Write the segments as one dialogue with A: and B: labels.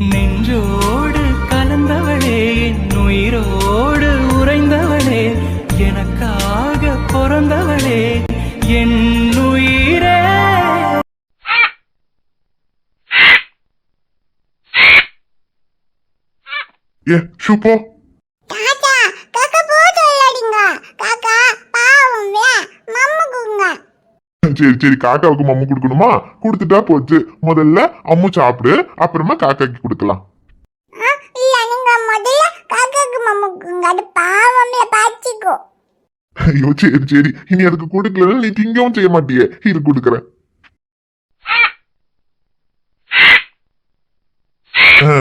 A: நெஞ்சோடு கலந்தவளே என் உயிரோடு உறைந்தவளே எனக்காக பிறந்தவளே என் உயிரே.
B: ஏ ஷூப்போ
C: தாத்தா காக்கா போ சொல்லாதீங்க காக்கா பாவம்ல மம்முக்குங்க
B: சரி சரி காக்காவுக்கு மம்மு கொடுக்கணுமா? கொடுத்துட்டா போச்சு. முதல்ல அம்மு சாப்பிடு அப்புறமா காக்காக்கு கொடுக்கலாம். ஐயோ சரி சரி. இனி அதுக்கு கொடுக்கலன்னா நீ திங்கவும் செய்ய மாட்டியே. இது கொடுக்குறேன்.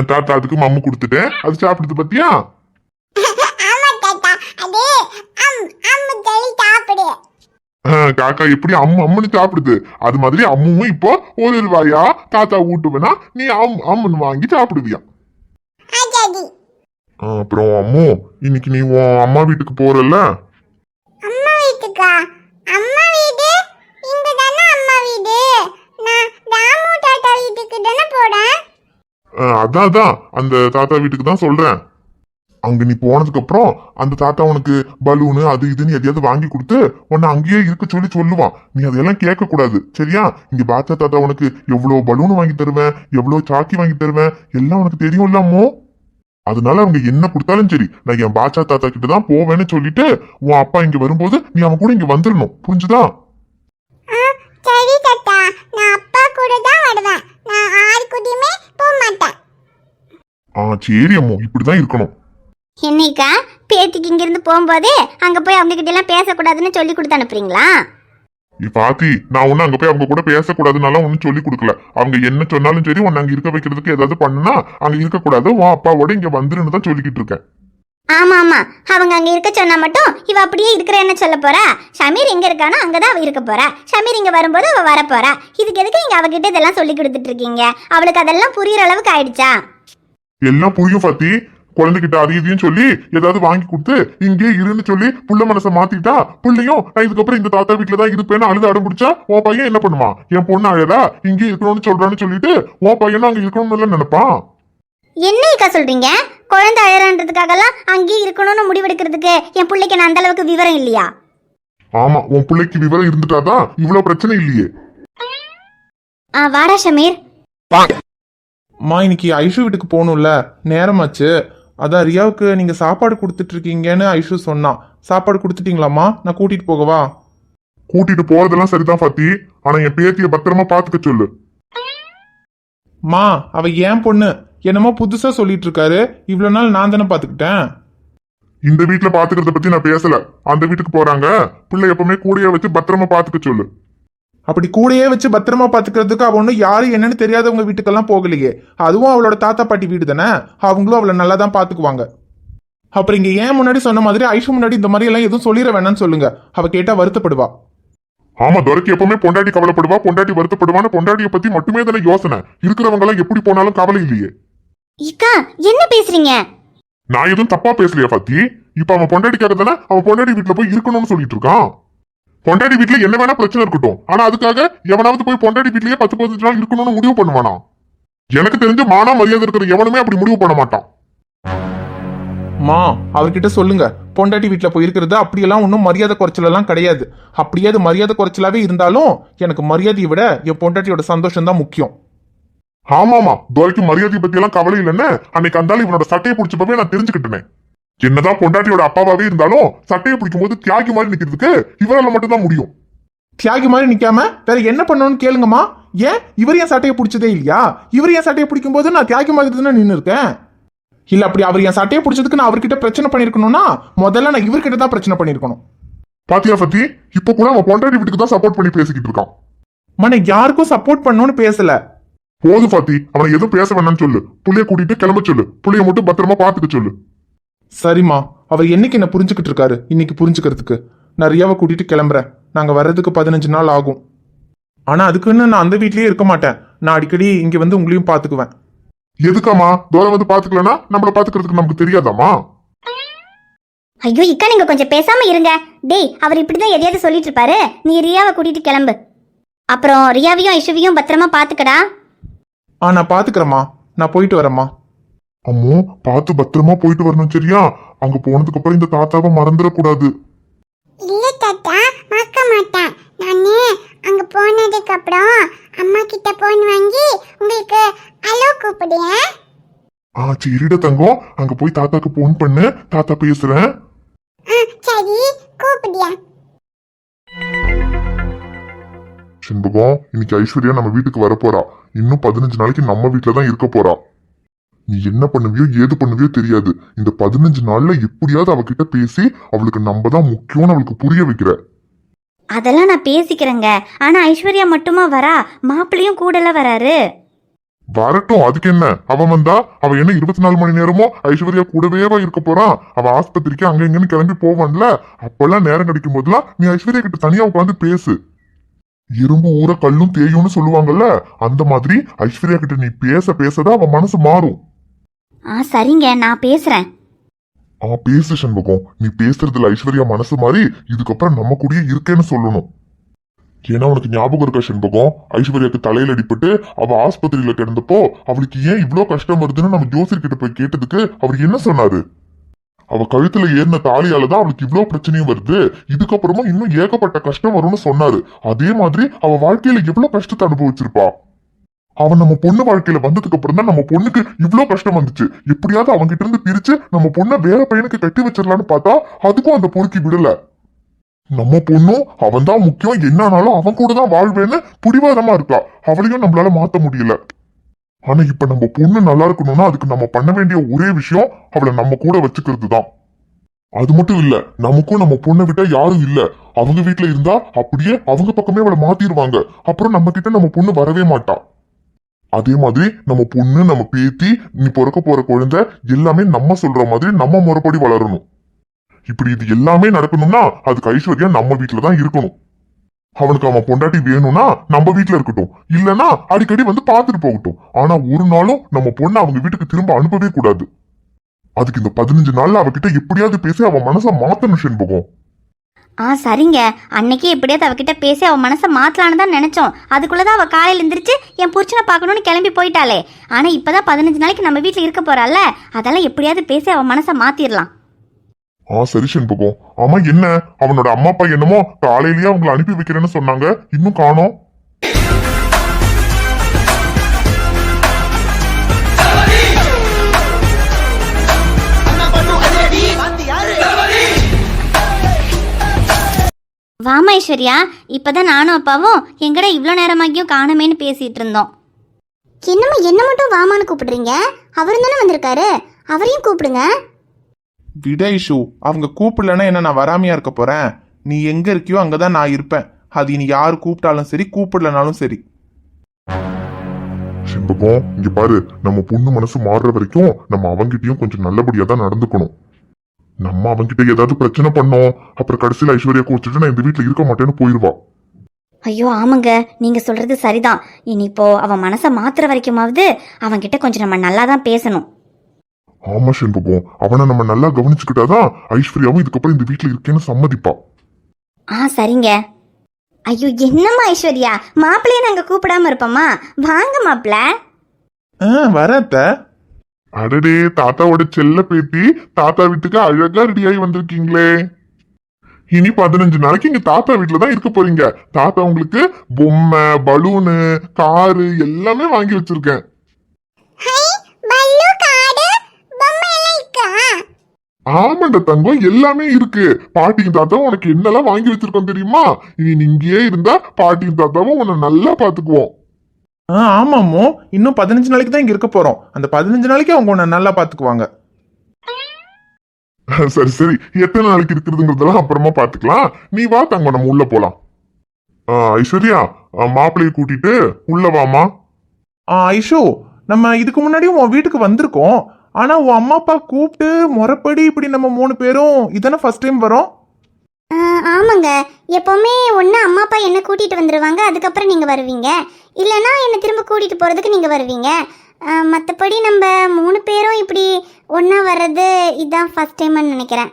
B: தாத்தா அதுக்கு மம்மு கொடுத்துட்டேன். அது சாப்பிடுது பத்தியா
C: ஆமா தாத்தா அது அம் அம்மு தள்ளி சாப்பிடு
B: ஆ, காக்கா எப்படி அம்மு அம்முன்னு சாப்பிடுது? அது மாதிரி அம்முவும் இப்போ ஒரு ரூபாயா? தாத்தா ஊட்டுவேனா? நீ அம் அம்முன்னு வாங்கி சாப்பிடுவியா? அப்புறம் அம்மு இன்னைக்கு நீ உன் அம்மா வீட்டுக்கு போறல்ல?
C: அம்மா வீட்டுக்கா? அம்மா வீடு? இங்க தானே அம்மா வீடு? நான் ராமு தாத்தா வீட்டுக்கு தானே போறேன்?
B: ஆ, அதான் அதான். அந்த தாத்தா வீட்டுக்கு தான் சொல்றேன். அங்க நீ போனதுக்கு அப்புறம் அந்த தாத்தா உனக்கு பலூனு அது இதுன்னு எதையாவது வாங்கி கொடுத்து உன்னை அங்கேயே இருக்க சொல்லி சொல்லுவான். நீ அதெல்லாம் கேட்க கூடாது சரியா? இங்க பாத்தா தாத்தா உனக்கு எவ்வளவு பலூன் வாங்கி தருவேன் எவ்வளவு சாக்கி வாங்கி தருவேன் எல்லாம் உனக்கு தெரியும்ல அம்மோ அதனால அவங்க என்ன கொடுத்தாலும் சரி நான் என் பாச்சா தாத்தா கிட்ட தான் போவேன்னு சொல்லிட்டு உன் அப்பா இங்க வரும்போது நீ அவன் கூட இங்க வந்துடணும் புரிஞ்சுதா?
C: ஆ, சரி தாத்தா. நான் அப்பா கூட தான் வருவேன். நான் ஆறு கூடயுமே போக மாட்டேன்.
B: ஆ சரி அம்மோ. இப்படிதான் இருக்கணும்.
D: என்னைக்கா? பேத்திக்கு இங்கிருந்து போகும்போதே அங்கே போய் அவங்க கிட்ட எல்லாம் பேசக்கூடாதுன்னு சொல்லி கொடுத்து அனுப்புறீங்களா?
B: பாத்தி நான் ஒன்னும் அங்க போய் அவங்க கூட பேசக்கூடாதுனால ஒன்னும் சொல்லி கொடுக்கல. அவங்க என்ன சொன்னாலும் சரி உன்னை அங்க இருக்க வைக்கிறதுக்கு ஏதாவது பண்ணுனா அங்க இருக்கக்கூடாது. உன் அப்பாவோட இங்க வந்துருன்னு தான் சொல்லிக்கிட்டு இருக்கேன்.
D: ஆமா ஆமா. அவங்க அங்க இருக்க சொன்னா மட்டும் இவ அப்படியே இருக்கிற என்ன சொல்ல போறா. ஷமீர் எங்க இருக்கானோ? அங்கதான் அவ இருக்க போறா. ஷமீர் இங்க வரும்போது அவ வர போறா. இதுக்கு எதுக்கு நீங்க அவகிட்ட இதெல்லாம் சொல்லி கொடுத்துட்டு இருக்கீங்க? அவளுக்கு அதெல்லாம் புரியுற அளவுக்கு ஆயிடுச்சா?
B: எல்லாம் புரியும் பாத்தி. குழந்தைகிட்ட அது இதையும் சொல்லி ஏதாவது வாங்கி கொடுத்து இங்கே இருன்னு சொல்லி புள்ள மனசை மாத்திட்டா புள்ளையும் நான் இதுக்கப்புறம் இந்த தாத்தா வீட்டுல தான் இருப்பேன்னு அழுது அடம் பிடிச்சா உன் பையன் என்ன பண்ணுவான் என் பொண்ணு அழகா இங்கே இருக்கணும்னு சொல்றான்னு சொல்லிட்டு உன் பையனும் அங்க இருக்கணும்னு நினைப்பான்.
D: என்னைக்கா சொல்றீங்க? குழந்தை அழறன்றதுக்காகலாம் அங்கேயே இருக்கணும்னு முடிவெடுக்கிறதுக்கு என் பிள்ளைக்கு நான் அந்த அளவுக்கு விவரம் இல்லையா?
B: ஆமா உன் பிள்ளைக்கு விவரம் இருந்துட்டாதான் இவ்வளவு பிரச்சனை இல்லையே.
D: ஆ வாடா ஷமீர்.
E: அம்மா இன்னைக்கு ஐஷு வீட்டுக்கு போகணும்ல. நேரமாச்சு. அதான் ரியாவுக்கு நீங்க சாப்பாடு கொடுத்துட்டு இருக்கீங்கன்னு ஐஷு சொன்னான் சாப்பாடு கொடுத்துட்டீங்களாம்மா? நான் கூட்டிட்டு போகவா?
B: கூட்டிட்டு போறதெல்லாம் சரிதான் பாத்தி ஆனா என் பேத்திய பத்திரமா பாத்துக்க சொல்லு.
E: மா அவ ஏன் பொண்ணு? என்னமோ புதுசா சொல்லிட்டு இருக்காரு இவ்வளவு நாள் நான் தானே பாத்துக்கிட்டேன்.
B: இந்த வீட்ல பாத்துக்கிறத பத்தி நான் பேசல. அந்த வீட்டுக்கு போறாங்க. பிள்ளை எப்பவுமே கூடயே வச்சு பத்திரமா பாத்துக்க சொல்லு.
E: அப்படி கூடயே வச்சு பத்திரமா பாத்துக்கிறதுக்கு அவ ஒன்றும் யாரு என்னன்னு தெரியாதவங்க வீட்டுக்கெல்லாம் போகலையே. அதுவும் அவளோட தாத்தா பாட்டி வீடு தானே அவங்களும் அவளை நல்லா தான் பாத்துக்குவாங்க அப்புறம் இங்க ஏன் முன்னாடி சொன்ன மாதிரி ஐஷு முன்னாடி இந்த மாதிரி எல்லாம் எதுவும் சொல்லிட வேணாம்னு சொல்லுங்க. அவ கேட்டா வருத்தப்படுவா.
B: ஆமா துரைக்கு எப்பவுமே பொண்டாட்டி கவலைப்படுவா பொண்டாட்டி வருத்தப்படுவான்னு பொண்டாட்டிய பத்தி மட்டுமே தானே யோசனை. இருக்கிறவங்க எல்லாம் எப்படி போனாலும் கவலை இல்லையே.
D: இக்கா என்ன பேசுறீங்க?
B: நான் எதுவும் தப்பா பேசலையா பாத்தி. இப்ப அவன் பொண்டாட்டிக்காக தானே அவன் பொண்டாட்டி வீட்டுல போய் இருக்கணும்னு சொல்லிட்டு இருக்கான். பொண்டாட்டி வீட்டுல என்ன வேணா பிரச்சனை இருக்கட்டும். ஆனா அதுக்காக எவனாவது போய் பொண்டாட்டி வீட்லயே பத்து பதினஞ்சு நாள் இருக்கணும்னு முடிவு பண்ணுவானா? எனக்கு தெரிஞ்ச மானா மரியாதை இருக்கிற எவனுமே அப்படி முடிவு பண்ண மாட்டான்.
E: மா அவர்கிட்ட சொல்லுங்க. பொண்டாட்டி வீட்டில் போயிருக்கிறது அப்படியெல்லாம் ஒன்றும் மரியாதை குறைச்சலெல்லாம் கிடையாது. அப்படியே அது மரியாதை குறைச்சலாவே இருந்தாலும் எனக்கு மரியாதையை விட என் பொண்டாட்டியோட சந்தோஷம் தான் முக்கியம்.
B: ஆமாமா துரைக்கு மரியாதை பத்தி எல்லாம் கவலை இல்லைன்னு அன்னைக்கு அந்தாலும் இவனோட சட்டையை பிடிச்சப்பவே நான் தெரிஞ்சுக்கிட்டேனே. என்னதான் பொண்டாட்டியோட அப்பாவாவே இருந்தாலும் சட்டையை பிடிக்கும் போது தியாகி மாதிரி நிக்கிறதுக்கு இவரால மட்டும்தான் முடியும்.
E: தியாகி மாதிரி நிக்காம வேற என்ன பண்ணணும்னு கேளுங்கம்மா. ஏன்? இவர் என் சட்டையை பிடிச்சதே இல்லையா? இவர் என் சட்டையை பிடிக்கும் போது நான் தியாகி மாதிரி தானே நின்று இருக்கேன் இல்ல அப்படி அவர் என் சட்டையை பிடிச்சதுக்கு நான் அவர்கிட்ட பிரச்சனை பண்ணிருக்கணும்னா முதல்ல நான் இவர்கிட்ட தான் பிரச்சனை பண்ணிருக்கணும்.
B: பாத்தியா பத்தி இப்ப கூட அவன் பொண்டாட்டி வீட்டுக்கு தான் சப்போர்ட் பண்ணி பேசிக்கிட்டு இருக்கான்.
E: மன யாருக்கும் சப்போர்ட் பண்ணணும்னு பேசல.
B: போது பாத்தி அவனை எதுவும் பேச வேணாம்னு சொல்லு. புள்ளைய கூட்டிட்டு கிளம்ப சொல்லு. புள்ளைய மட்டும் பத்திரமா பாத்துக்க சொல்லு.
E: சரிம்மா அவர் என்னைக்கு என்ன புரிஞ்சுக்கிட்டு இருக்காரு? இன்னைக்கு புரிஞ்சுக்கிறதுக்கு. நான் ரியாவை கூட்டிட்டு கிளம்புறேன். நாங்க வர்றதுக்கு பதினஞ்சு நாள் ஆகும். ஆனா அதுக்குன்னு நான் அந்த வீட்லயே இருக்க மாட்டேன். நான் அடிக்கடி இங்க வந்து உங்களையும் பாத்துக்குவேன்.
B: எதுக்காமா தூரம் வந்து பாத்துக்கலனா நம்மள பாத்துக்கிறதுக்கு நமக்கு தெரியாதாமா
D: ஐயோ இக்கா நீங்க கொஞ்சம் பேசாம இருங்க. டேய் அவர் இப்படிதான் எதையாவது சொல்லிட்டு இருப்பாரு. நீ ரியாவை கூட்டிட்டு கிளம்பு. அப்புறம் ரியாவையும் ஐஷுவையும் பத்திரமா பாத்துக்கடா.
E: ஆ நான் பாத்துக்கிறேம்மா. நான் போயிட்டு வரேம்மா.
B: அம்மோ பார்த்து பத்திரமா போயிட்டு வரணும் சரியா? அங்க போனதுக்கு அப்புறம் இந்த தாத்தாவை மறந்துடக்கூடாது.
C: இல்ல தாத்தா மறக்க மாட்டேன். நானு அங்க போனதுக்கு அப்புறம் அம்மா கிட்ட போன் வாங்கி உங்களுக்கு அலோ கூப்பிடுறேன்.
B: ஆ சரிட தங்கம். அங்க போய் தாத்தாக்கு போன் பண்ணு. தாத்தா பேசுறேன்.
C: ஆ சரி கூப்பிடுறேன்.
B: செண்பகம் இன்னைக்கு ஐஸ்வர்யா நம்ம வீட்டுக்கு வரப்போறா. இன்னும் பதினஞ்சு நாளைக்கு நம்ம வீட்டுல தான் இருக்க போறா நீ என்ன பண்ணுவியோ ஏது பண்ணுவியோ தெரியாது. இந்த பதினஞ்சு நாள்ல எப்படியாவது அவகிட்ட பேசி அவளுக்கு நம்ம தான் முக்கியம்னு அவளுக்கு புரிய வைக்கிற.
D: அதெல்லாம் நான் பேசிக்கிறேங்க. ஆனா ஐஸ்வர்யா மட்டுமா வரா? மாப்பிள்ளையும் கூடல வராரு.
B: வரட்டும் அதுக்கு என்ன? அவன் வந்தா அவ என்ன இருபத்தி நாலு மணி நேரமும் ஐஸ்வர்யா கூடவேவா இருக்க போறான் அவ ஆஸ்பத்திரிக்கு அங்க இங்கன்னு கிளம்பி போவான்ல? அப்பெல்லாம் நேரம் கிடைக்கும் போதெல்லாம் நீ ஐஸ்வர்யா கிட்ட தனியா உட்காந்து பேசு. இரும்பு ஊற கல்லும் தேயும்னு சொல்லுவாங்கல்ல அந்த மாதிரி ஐஸ்வர்யா கிட்ட நீ பேச பேசதான் அவன் மனசு மாறும்.
D: ஆ சரிங்க நான் பேசுறேன்.
B: ஆ பேசு சண்முகம். நீ பேசுறதுல ஐஸ்வர்யா மனசு மாதிரி இதுக்கப்புறம் நம்ம கூடயே இருக்கேன்னு சொல்லணும். ஏன்னா உனக்கு ஞாபகம் இருக்கா செண்பகம் ஐஸ்வர்யாக்கு தலையில அடிபட்டு அவ ஆஸ்பத்திரியில கிடந்தப்போ அவளுக்கு ஏன் இவ்வளோ கஷ்டம் வருதுன்னு நம்ம ஜோசியர் கிட்ட போய் கேட்டதுக்கு அவர் என்ன சொன்னாரு? அவ கழுத்துல ஏறின தாலியால தான் அவளுக்கு இவ்வளோ பிரச்சனையும் வருது. இதுக்கப்புறமா இன்னும் ஏகப்பட்ட கஷ்டம் வரும்னு சொன்னாரு. அதே மாதிரி அவ வாழ்க்கையில எவ்வளோ கஷ்டத்தை அனுபவிச்சிருப்பா? அவன் நம்ம பொண்ணு வாழ்க்கையில வந்ததுக்கு அப்புறம் தான் நம்ம பொண்ணுக்கு இவ்வளவு கஷ்டம் வந்துச்சு. எப்படியாவது அவங்க கிட்ட இருந்து பிரிச்சு நம்ம பொண்ணை வேற பையனுக்கு கட்டி வச்சிடலான்னு பார்த்தா அதுக்கும் அந்த பொறுக்கி விடல. நம்ம பொண்ணும் அவன் தான் முக்கியம். என்ன ஆனாலும் அவன் கூட தான் வாழ்வேன்னு புடிவாதமா இருக்கா. அவளையும் நம்மளால மாத்த முடியல. ஆனா இப்ப நம்ம பொண்ணு நல்லா இருக்கணும்னா அதுக்கு நம்ம பண்ண வேண்டிய ஒரே விஷயம் அவளை நம்ம கூட வச்சுக்கிறது தான் அது மட்டும் இல்ல நமக்கும் நம்ம பொண்ணை விட்டா யாரும் இல்ல. அவங்க வீட்டுல இருந்தா அப்படியே அவங்க பக்கமே அவளை மாத்திடுவாங்க. அப்புறம் நம்ம கிட்ட நம்ம பொண்ணு வரவே மாட்டான் அதே மாதிரி நம்ம பொண்ணு நம்ம பேத்தி நீ பிறக்க போற குழந்தை எல்லாமே நம்ம சொல்ற மாதிரி நம்ம முறைப்படி வளரணும். இப்படி இது எல்லாமே நடக்கணும்னா அதுக்கு ஐஸ்வர்யா நம்ம வீட்டுல தான் இருக்கணும். அவனுக்கு அவன் பொண்டாட்டி வேணும்னா நம்ம வீட்டுல இருக்கட்டும். இல்லனா அடிக்கடி வந்து பார்த்துட்டு போகட்டும். ஆனா ஒரு நாளும் நம்ம பொண்ணை அவங்க வீட்டுக்கு திரும்ப அனுப்பவே கூடாது. அதுக்கு இந்த பதினஞ்சு நாள்ல அவகிட்ட எப்படியாவது பேசி அவன் மனசை மாத்தணும் செண்பகம்.
D: ஆ சரிங்க. அன்னைக்கு எப்படியாவது அவகிட்ட பேசி அவன் மனசை மாற்றலான்னு தான் நினைச்சோம். அதுக்குள்ளதான் அவள் காலையில் எந்திரிச்சு என் புருஷனை பார்க்கணும்னு கிளம்பி போயிட்டாளே. ஆனால் இப்போ தான் பதினஞ்சு நாளைக்கு நம்ம வீட்டில் இருக்க போறாள்ல. அதெல்லாம் எப்படியாவது பேசி அவன் மனசை மாற்றிடலாம்
B: ஆ சரி செண்பகம் ஆமா என்ன? அவனோட அம்மா அப்பா என்னமோ காலையிலேயே அவங்களை அனுப்பி வைக்கிறேன்னு சொன்னாங்க. இன்னும் காணோம்.
D: வாமா ஐஸ்வர்யா இப்பதான் நானும் அப்பாவும் எங்கடா இவ்வளோ நேரமாகியும் காணமேன்னு பேசிட்டு இருந்தோம்
C: என்னம்மா என்ன மட்டும் வாமான்னு கூப்பிடுறீங்க? அவரும் தானே வந்திருக்காரு. அவரையும் கூப்பிடுங்க.
E: விட இஷு அவங்க கூப்பிடலன்னா என்ன நான் வராமையா இருக்க போறேன்? நீ எங்க இருக்கியோ அங்கதான் நான் இருப்பேன். அது இனி யார் கூப்பிட்டாலும் சரி கூப்பிடலனாலும் சரி.
B: செண்பகம் இங்க பாரு நம்ம பொண்ணு மனசு மாறுற வரைக்கும் நம்ம அவங்கிட்டயும் கொஞ்சம் நல்லபடியா தான் நடந்துக்கணும். நம்ம அவங்கிட்ட ஏதாவது பிரச்சனை பண்ணோம் அப்புறம் கடைசியில ஐஸ்வர்யா கோச்சிட்டு நான் இந்த வீட்டுல இருக்க மாட்டேன்னு போயிருவா.
D: ஐயோ ஆமாங்க. நீங்க சொல்றது சரிதான். இனி இப்போ அவன் மனசை மாத்துற வரைக்குமாவது அவன்கிட்ட கொஞ்சம் நம்ம நல்லா தான் பேசணும்.
B: ஆமா செண்பகம் அவனை நம்ம நல்லா கவனிச்சுக்கிட்டாதான் ஐஸ்வர்யாவும் இதுக்கப்புறம் இந்த வீட்டுல இருக்கேன்னு சம்மதிப்பா.
D: ஆ சரிங்க. ஐயோ என்னம்மா ஐஸ்வர்யா? மாப்பிள்ளைய நாங்க கூப்பிடாம இருப்போமா? வாங்க மாப்பிள்ள.
E: ஆ வரத்த
B: அடடே தாத்தாவோட செல்ல பேத்தி தாத்தா வீட்டுக்கு அழகா ரெடியாகி வந்திருக்கீங்களே. இனி பதினஞ்சு நாளைக்கு இங்க தாத்தா வீட்டுல தான் இருக்க போறீங்க. தாத்தா உங்களுக்கு பொம்மை பலூனு காரு எல்லாமே வாங்கி வச்சிருக்கேன். ஆமாண்ட தங்கம் எல்லாமே இருக்கு. பாட்டியும் தாத்தாவும் உனக்கு என்னெல்லாம் வாங்கி வச்சிருக்கோம் தெரியுமா? இனி நீ இங்கேயே இருந்தா பாட்டியும் தாத்தாவும் உன்னை நல்லா பாத்துக்குவோம்.
E: ஆ ஆமாமோ. இன்னும் பதினஞ்சு நாளைக்கு தான் இங்க இருக்க போறோம். அந்த பதினஞ்சு நாளைக்கு அவங்க உன்னை நல்லா பாத்துக்குவாங்க.
B: சரி சரி. எத்தனை நாளைக்கு இருக்கிறதுங்கிறதெல்லாம் அப்புறமா பாத்துக்கலாம். நீ வா தங்கம் நம்ம உள்ள போலாம். ஐஸ்வர்யா மாப்பிள்ளைய கூட்டிட்டு உள்ள வாமா
E: ஐஷு நம்ம இதுக்கு முன்னாடியும் உன் வீட்டுக்கு வந்திருக்கோம். ஆனா உன் அம்மா அப்பா கூப்பிட்டு முறைப்படி இப்படி நம்ம மூணு பேரும் இதானே ஃபர்ஸ்ட் டைம் வரோம்?
C: ஆமாங்க. எப்பவுமே ஒன்று அம்மா அப்பா என்ன கூட்டிட்டு வந்துருவாங்க. அதுக்கப்புறம் நீங்க வருவீங்க. இல்லைன்னா என்னை திரும்ப கூட்டிட்டு போறதுக்கு நீங்க வருவீங்க. மற்றபடி நம்ம மூணு பேரும் இப்படி ஒன்றா வர்றது இதுதான் ஃபர்ஸ்ட் டைம்னு நினைக்கிறேன்.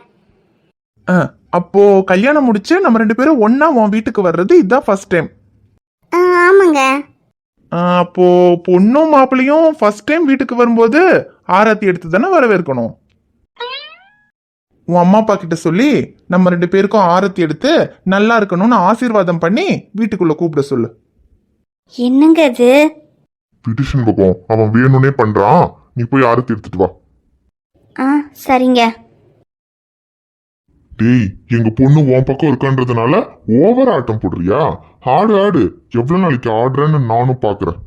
E: அப்போ கல்யாணம் முடிச்சு நம்ம ரெண்டு பேரும் ஒண்ணா உன் வீட்டுக்கு வர்றது இதுதான் ஃபர்ஸ்ட் டைம்
C: ஆமாங்க.
E: அப்போ பொண்ணும் மாப்பிள்ளையும் ஃபர்ஸ்ட் டைம் வீட்டுக்கு வரும்போது ஆரத்தி எடுத்து தானே வரவேற்கணும்? உன் அம்மா அப்பா கிட்ட சொல்லி நம்ம ரெண்டு பேருக்கும் ஆரத்தி எடுத்து நல்லா இருக்கணும்னு ஆசீர்வாதம் பண்ணி வீட்டுக்குள்ள கூப்பிட சொல்லு.
D: என்னங்க அது?
B: பிடிஷன் பக்கம் அவன் வேணும்னே பண்றான். நீ போய் ஆரத்தி எடுத்துட்டு வா.
D: ஆ சரிங்க.
B: டேய் எங்க பொண்ணு உன் பக்கம் இருக்கான்றதுனால ஓவர் ஆட்டம் போடுறியா? ஆடு ஆடு. எவ்வளவு நாளைக்கு ஆடுறேன்னு நானும் பாக்குறேன்.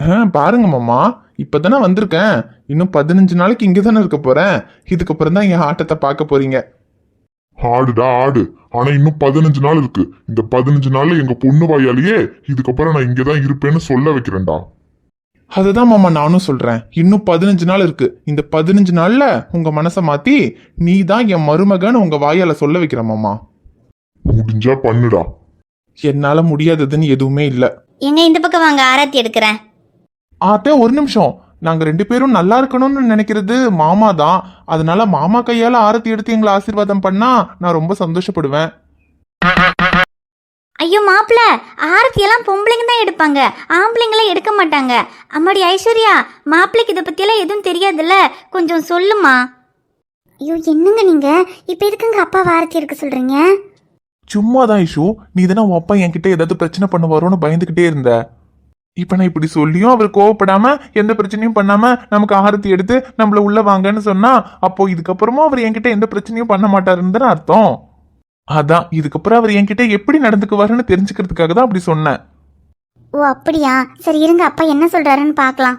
E: ஆ, பாருங்க மாமா. இப்பதானே வந்திருக்கேன். இன்னும் பதினஞ்சு நாளைக்கு இங்க தானே இருக்க போறேன். இதுக்கப்புறம் தான் என் ஆட்டத்தை பார்க்க போறீங்க.
B: ஆடுடா ஆடு. ஆனா இன்னும் பதினஞ்சு நாள் இருக்கு. இந்த பதினஞ்சு நாள்ல எங்க பொண்ணு வாயாலேயே இதுக்கப்புறம் நான் இங்கதான் இருப்பேன்னு சொல்ல வைக்கிறேன்டா.
E: அதுதான் மாமா நானும் சொல்றேன். இன்னும் பதினஞ்சு நாள் இருக்கு. இந்த பதினஞ்சு நாள்ல உங்க மனசை மாத்தி நீ தான் என் மருமகன்னு உங்க வாயால சொல்ல வைக்கிற மாமா.
B: முடிஞ்சா பண்ணுடா.
E: என்னால முடியாததுன்னு எதுவுமே இல்ல.
D: எங்க இந்த பக்கம் வாங்க ஆராத்தி எடுக்கிறேன்.
E: ஆத்தே ஒரு நிமிஷம். நாங்க ரெண்டு பேரும் நல்லா இருக்கணும்னு நினைக்கிறது மாமா தான். அதனால மாமா கையால ஆரத்தி எடுத்து எங்களை ஆசீர்வாதம் பண்ணா நான் ரொம்ப சந்தோஷப்படுவேன்.
D: ஐயோ மாப்பிள்ள ஆரத்தி எல்லாம் பொம்பளைங்க தான் எடுப்பாங்க. ஆம்பளைங்களாம் எடுக்க மாட்டாங்க. அம்மாடி ஐஸ்வர்யா மாப்பிள்ளைக்கு இதை பத்தியெல்லாம் எதுவும் தெரியாதுல்ல? கொஞ்சம் சொல்லுமா?
C: ஐயோ என்னங்க நீங்க? இப்போ எதுக்குங்க அப்பா வாரத்தி எடுக்க சொல்றீங்க?
E: சும்மா தான் இஷு நீ தானே உன் அப்பா என்கிட்ட ஏதாவது பிரச்சனை பண்ணுவாரோன்னு பயந்துகிட்டே இருந்த. இப்போ நான் இப்படி சொல்லியும் அவர் கோவப்படாம எந்த பிரச்சனையும் பண்ணாம நமக்கு ஆரத்தி எடுத்து நம்மள உள்ள வாங்கன்னு சொன்னா அப்போ இதுக்கப்புறமா அவர் என்கிட்ட எந்த பிரச்சனையும் பண்ண மாட்டாருன்னு அர்த்தம்? அதான் இதுக்கப்புறம் அவர் என்கிட்ட எப்படி நடந்துக்குவாருன்னு தெரிஞ்சுக்கிறதுக்காக தான் அப்படி சொன்னேன்.
C: ஓ அப்படியா? சரி இருங்க அப்பா என்ன சொல்றாருன்னு பார்க்கலாம்.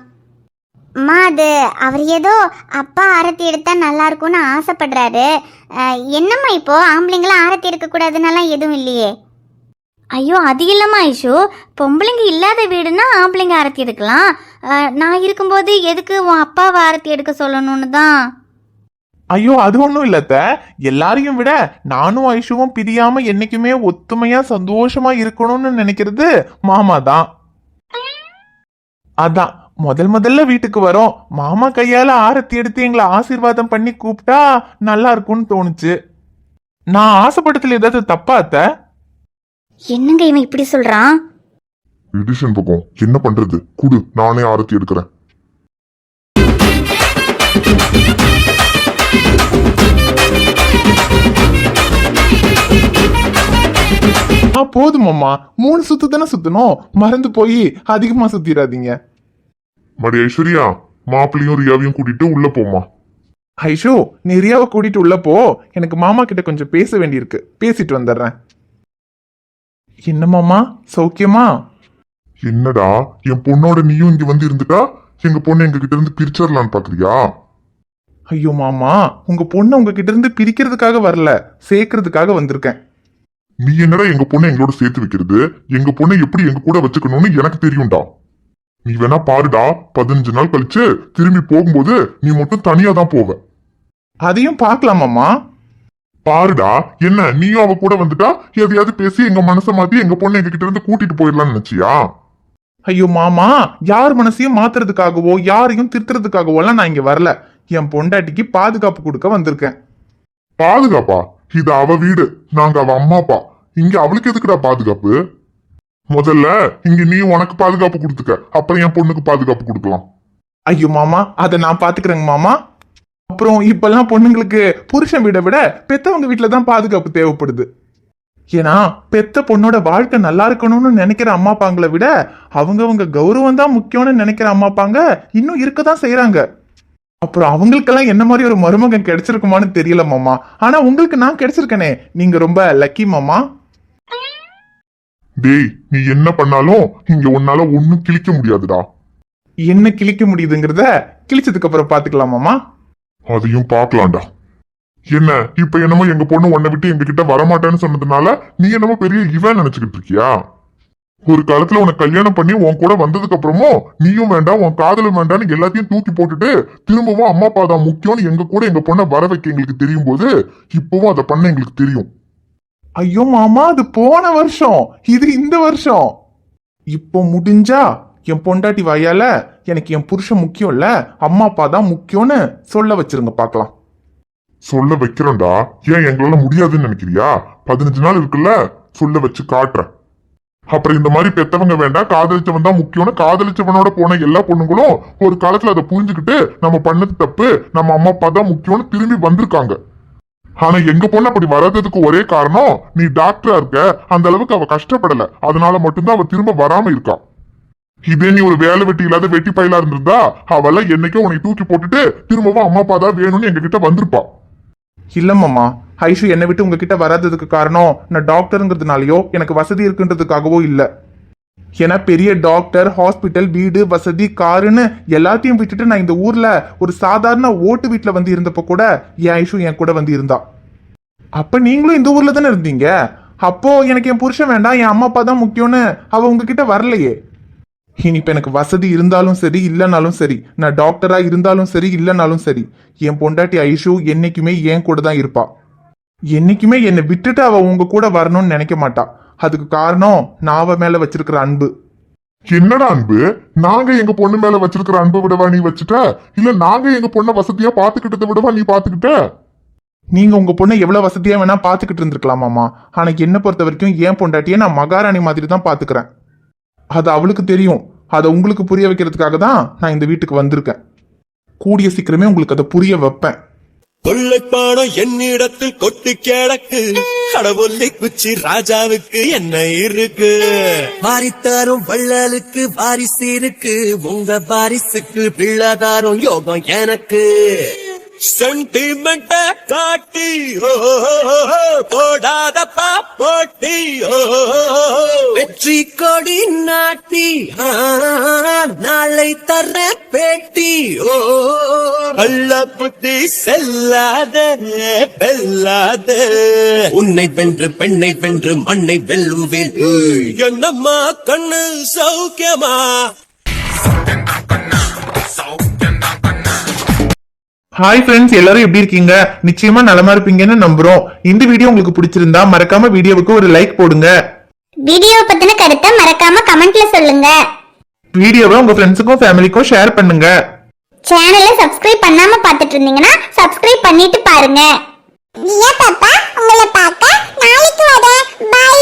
C: அம்மா அது அவர் ஏதோ அப்பா ஆரத்தி எடுத்தா நல்லா இருக்கும்னு ஆசைப்படுறாரு. என்னம்மா இப்போ? ஆம்பளைங்களாம் ஆரத்தி எடுக்கக்கூடாதுன்னெல்லாம் எதுவும் இல்லையே.
D: ஐயோ அது இல்லைம்மா ஐஷு. பொம்பளைங்க இல்லாத வீடுனா ஆம்பளைங்க ஆரத்தி எடுக்கலாம். நான் இருக்கும்போது எதுக்கு உன் அப்பாவை ஆரத்தி எடுக்க சொல்லணும்னு தான்?
E: ஐயோ அது ஒன்றும் இல்லத்த எல்லாரையும் விட நானும் ஐஷுவும் பிரியாம என்னைக்குமே ஒத்துமையா சந்தோஷமா இருக்கணும்னு நினைக்கிறது மாமா தான். அதான் முதல் முதல்ல வீட்டுக்கு வரோம். மாமா கையால ஆரத்தி எடுத்து எங்களை ஆசீர்வாதம் பண்ணி கூப்பிட்டா நல்லா இருக்கும்னு தோணுச்சு. நான் ஆசைப்பட்டதுல ஏதாவது தப்பா
D: என்னங்க இவன் இப்படி சொல்றான்?
B: பிடிஷன் பக்கம் என்ன பண்றது? குடு நானே ஆரத்தி எடுக்கிறேன்.
E: ஆ போதும் அம்மா. மூணு சுத்து தானே சுத்தணும்? மறந்து போய் அதிகமா சுத்திராதீங்க.
B: மடி ஐஸ்வர்யா மாப்பிள்ளையும் ரியாவையும் கூட்டிட்டு உள்ள போமா
E: ஐஷோ நீ ரியாவை கூட்டிட்டு உள்ள போ. எனக்கு மாமா கிட்ட கொஞ்சம் பேச வேண்டியிருக்கு. பேசிட்டு வந்துடுறேன். என்ன மாமா சௌக்கியமா?
B: என்னடா என் பொண்ணோட நீயும் இங்க வந்து இருந்துட்டா? எங்க பொண்ணு எங்க கிட்ட இருந்து பிரிச்சிடலான்னு பாக்குறியா?
E: ஐயோ மாமா உங்க பொண்ணை உங்ககிட்ட இருந்து பிரிக்கிறதுக்காக வரல சேர்க்கறதுக்காக வந்திருக்கேன்.
B: நீ என்னடா எங்க பொண்ணை எங்களோட சேர்த்து வைக்கிறது? எங்க பொண்ணை எப்படி எங்க கூட வச்சுக்கணும்னு எனக்கு தெரியும்டா. நீ வேணா பாருடா பதினஞ்சு நாள் கழிச்சு திரும்பி போகும்போது நீ மட்டும் தனியா தான் போவ.
E: அதையும் பார்க்கலாம் மாமா
B: பாருடா என்ன நீயும் அவ கூட வந்துட்டா? எதையாவது பேசி எங்க மனசை மாத்தி எங்க பொண்ணை எங்க கிட்ட இருந்து கூட்டிட்டு போயிடலாம்னு நினைச்சியா?
E: ஐயோ மாமா யார் மனசையும் மாத்துறதுக்காகவோ யாரையும் திருத்துறதுக்காகவோ எல்லாம் நான் இங்க வரல. என் பொண்டாட்டிக்கு பாதுகாப்பு கொடுக்க வந்திருக்கேன்.
B: பாதுகாப்பா? இது அவ வீடு நாங்க அவ அம்மா அப்பா இங்க அவளுக்கு எதுக்குடா பாதுகாப்பு? முதல்ல இங்க நீ உனக்கு பாதுகாப்பு கொடுத்துக்க. அப்புறம் என் பொண்ணுக்கு பாதுகாப்பு கொடுக்கலாம்.
E: ஐயோ மாமா அதை நான் பாத்துக்கிறேங்க மாமா. அப்புறம் இப்பெல்லாம் பொண்ணுங்களுக்கு புருஷன் வீடை விட பெத்தவங்க வீட்டுல தான் பாதுகாப்பு தேவைப்படுது. ஏன்னா பெத்த பொண்ணோட வாழ்க்கை நல்லா இருக்கணும்னு நினைக்கிற அம்மா அப்பாங்களை விட அவங்கவங்க கௌரவம் தான் முக்கியம்னு நினைக்கிற அம்மா அப்பாங்க இன்னும் இருக்க தான் செய்யறாங்க அப்புறம் அவங்களுக்கெல்லாம் என்ன மாதிரி ஒரு மருமகன் கிடைச்சிருக்குமான்னு தெரியல மாமா. ஆனா உங்களுக்கு நான் கிடைச்சிருக்கேனே. நீங்க ரொம்ப லக்கி மாமா.
B: டேய் நீ என்ன பண்ணாலும் இங்க உன்னால ஒண்ணும் கிழிக்க முடியாதுடா.
E: என்ன கிழிக்க முடியுதுங்கிறத கிழிச்சதுக்கு அப்புறம் பாத்துக்கலாம் மாமா.
B: அதையும் பார்க்கலாம்டா. என்ன இப்ப என்னமோ எங்க பொண்ணு உன்னை விட்டு எங்க கிட்ட வரமாட்டேன்னு சொன்னதுனால நீ என்னமோ பெரிய இவன் நினைச்சுக்கிட்டு இருக்கியா? ஒரு காலத்துல உனக்கு கல்யாணம் பண்ணி உன் கூட வந்ததுக்கு அப்புறமும் நீயும் வேண்டாம் உன் காதலும் வேண்டாம்னு எல்லாத்தையும் தூக்கி போட்டுட்டு திரும்பவும் அம்மா அப்பா தான் முக்கியம்னு எங்க கூட எங்க பொண்ணை வர வைக்க எங்களுக்கு தெரியும் போது இப்பவும் அதை பண்ண எங்களுக்கு தெரியும்.
E: ஐயோ மாமா அது போன வருஷம். இது இந்த வருஷம். இப்போ முடிஞ்சா என் பொண்டாட்டி வாயால எனக்கு என் புருஷன் முக்கியம் இல்ல அம்மா அப்பா தான் முக்கியம்னு சொல்ல வச்சிருங்க பார்க்கலாம்.
B: சொல்ல வைக்கிறோம்டா ஏன் எங்களால முடியாதுன்னு நினைக்கிறியா? பதினஞ்சு நாள் இருக்குல்ல சொல்ல வச்சு காட்டுறேன். அப்புறம் இந்த மாதிரி பெத்தவங்க வேண்டாம் காதலிச்சவன் தான் முக்கியம்னு காதலிச்சவனோட போன எல்லா பொண்ணுங்களும் ஒரு காலத்துல அதை புரிஞ்சுக்கிட்டு நம்ம பண்ணது தப்பு நம்ம அம்மா அப்பா தான் முக்கியம்னு திரும்பி வந்திருக்காங்க. ஆனா எங்க பொண்ணு அப்படி வராததுக்கு ஒரே காரணம் நீ டாக்டரா இருக்க அந்த அளவுக்கு அவ கஷ்டப்படல. அதனால மட்டும்தான் அவ திரும்ப வராம இருக்கா. இதே நீ ஒரு வேலை வெட்டி இல்லாத வெட்டி பயிலா இருந்திருந்தா அவள என்னைக்கோ உன்னை தூக்கி போட்டுட்டு திரும்பவும் அம்மா அப்பா தான் வேணும்னு எங்ககிட்ட வந்திருப்பா.
E: இல்லம்மாமா ஐஷு என்னை விட்டு உங்ககிட்ட வராததுக்கு காரணம் நான் டாக்டருங்கிறதுனாலயோ எனக்கு வசதி இருக்குன்றதுக்காகவோ இல்ல. ஏன்னா பெரிய டாக்டர் ஹாஸ்பிட்டல் வீடு வசதி காருன்னு எல்லாத்தையும் விட்டுட்டு நான் இந்த ஊர்ல ஒரு சாதாரண ஓட்டு வீட்டுல வந்து இருந்தப்ப கூட என் ஐஷு என் கூட வந்து இருந்தா. அப்ப நீங்களும் இந்த ஊர்ல தானே இருந்தீங்க? அப்போ எனக்கு என் புருஷன் வேண்டாம் என் அம்மா அப்பா தான் முக்கியம்னு அவ உங்ககிட்ட வரலையே. இப்ப எனக்கு வசதி இருந்தாலும் சரி இல்லைனாலும் சரி நான் டாக்டரா இருந்தாலும் சரி இல்லைனாலும் சரி என் பொண்டாட்டி ஐஷு என்னைக்குமே என் கூட தான் இருப்பா. என்னைக்குமே என்னை விட்டுட்டு அவ உங்க கூட வரணும்னு நினைக்க மாட்டா. அதுக்கு காரணம் நான் அவ மேல வச்சிருக்கிற அன்பு.
B: என்னடா அன்பு? நாங்க எங்க பொண்ணு மேல வச்சிருக்கிற அன்பு விடவா நீ வச்சுட்ட? இல்ல நாங்க எங்க பொண்ணை வசதியா பாத்துக்கிட்டதை விடவா நீ பாத்துக்கிட்ட?
E: நீங்க உங்க பொண்ணை எவ்வளவு வசதியா வேணா பாத்துக்கிட்டு இருந்திருக்கலாமாமா ஆனா என்ன பொறுத்த வரைக்கும் என் பொண்டாட்டியை நான் மகாராணி மாதிரி தான் பாத்துக்கிறேன். அது அவளுக்கு தெரியும். அதை உங்களுக்கு புரிய வைக்கிறதுக்காக தான் நான் இந்த வீட்டுக்கு வந்திருக்கேன். கூடிய சீக்கிரமே உங்களுக்கு அதை புரிய வைப்பேன்.
F: கொள்ளைப்பாடம் என்னிடத்தில் கொட்டி கிடக்கு. கடவுளை குச்சி ராஜாவுக்கு என்ன இருக்கு? வாரித்தாரும் வள்ளலுக்கு வாரிசு இருக்கு உங்க வாரிசுக்கு பிள்ளைதாரும் யோகம் எனக்கு. சென்டிமெண்ட காட்டி ஓ, போடாதப்பா போட்டி வெற்றி கொடி நாட்டி நாளை தர பேட்டி கள்ள புத்தி செல்லாத வெல்லாத உன்னை வென்று பெண்ணை வென்று மண்ணை வெல்லும் வேலு என்னம்மா கண்ணு சௌக்கியமா
E: ஹாய் ஃப்ரெண்ட்ஸ் எல்லாரும் எப்படி இருக்கீங்க? நிச்சயமா நலமா இருப்பீங்கன்னு நம்புறோம். இந்த வீடியோ உங்களுக்கு பிடிச்சிருந்தா மறக்காம வீடியோவுக்கு ஒரு லைக் போடுங்க.
D: வீடியோ பத்தின கருத்தை மறக்காம கமெண்ட்ல சொல்லுங்க.
E: வீடியோவை உங்க ஃப்ரெண்ட்ஸுக்கும் ஃபேமிலிக்கும் ஷேர் பண்ணுங்க.
D: சேனலை சப்ஸ்கிரைப் பண்ணாம பார்த்துட்டு இருந்தீங்கன்னா சப்ஸ்கிரைப் பண்ணிட்டு பாருங்க. பாப்பா உங்களை பார்க்க நாளைக்கு வரேன் பை